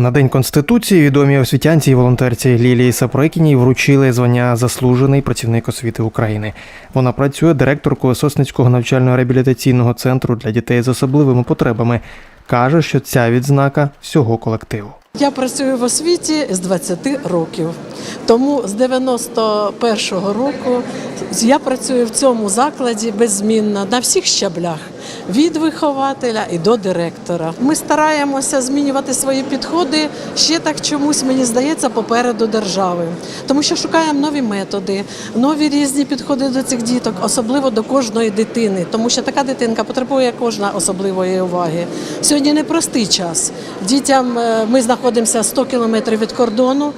На День Конституції відомі освітянці і волонтерці Лілії Саприкіній вручили звання Заслужений працівник освіти України. Вона працює директоркою Сосницького навчально-реабілітаційного центру для дітей з особливими потребами. Каже, що ця відзнака всього колективу. Я працюю в освіті з 20 років. Тому з 91-го року я працюю в цьому закладі беззмінно на всіх щаблях. Від вихователя і до директора. Ми стараємося змінювати свої підходи ще так чомусь, мені здається, попереду держави. Тому що шукаємо нові методи, нові різні підходи до цих діток, особливо до кожної дитини, тому що така дитинка потребує кожна особливої уваги. Сьогодні непростий час. Дітям е, ми знаходимося 100 кілометрів від кордону.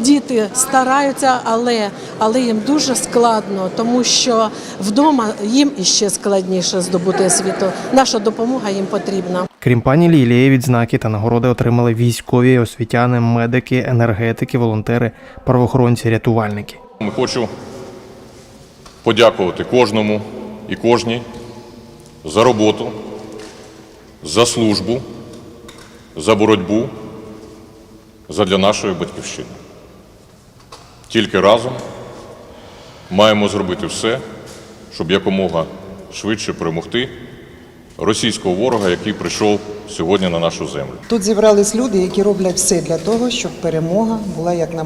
Діти стараються, але, але їм дуже складно, тому що вдома їм іще складніше здобути освіту. Наша допомога їм потрібна. Крім пані Лілії, відзнаки та нагороди отримали військові, освітяни, медики, енергетики, волонтери, правоохоронці, рятувальники. Ми Хочу подякувати кожному і кожній за роботу, за службу, за боротьбу задля нашої батьківщини. Тільки разом маємо зробити все, щоб якомога швидше перемогти російського ворога, який прийшов сьогодні на нашу землю. Тут зібрались люди, які роблять все для того, щоб перемога була як на-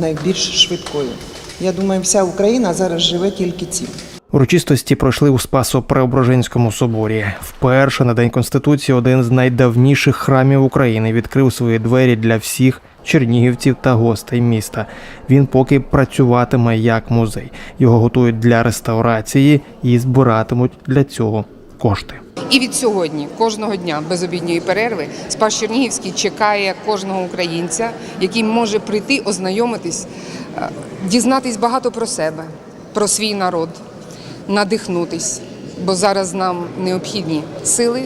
найбільш швидкою. Я думаю, вся Україна зараз живе тільки цим. Урочистості пройшли у Спасо-Преображенському соборі. Вперше на День Конституції один з найдавніших храмів України відкрив свої двері для всіх чернігівців та гостей міста. Він поки працюватиме як музей. Його готують для реставрації і збиратимуть для цього кошти. І від сьогодні, кожного дня без обідньої перерви, Спас Чернігівський чекає кожного українця, який може прийти, ознайомитись, е, дізнатись багато про себе, про свій народ, надихнутись. Бо зараз нам необхідні сили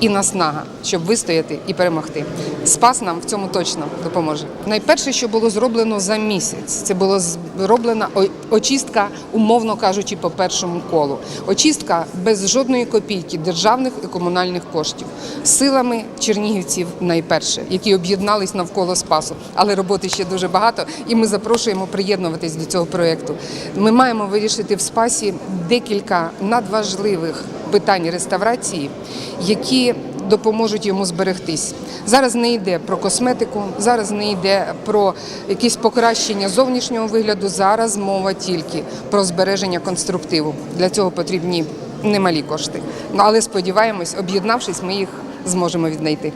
і наснага, щоб вистояти і перемогти. Спас нам в цьому точно допоможе. Найперше, що було зроблено за місяць, це була зроблена очистка, умовно кажучи, по першому колу. Очистка без жодної копійки державних і комунальних коштів, силами чернігівців найперше, які об'єднались навколо спасу. Але роботи ще дуже багато, і ми запрошуємо приєднуватись до цього проєкту. Ми маємо вирішити в спасі декілька надважливих питань реставрації, які допоможуть йому зберегтись. Зараз не йде про косметику, зараз не йде про якісь покращення зовнішнього вигляду. Зараз мова тільки про збереження конструктиву. Для цього потрібні немалі кошти. Ну, Але сподіваємось, об'єднавшись, ми їх зможемо віднайти.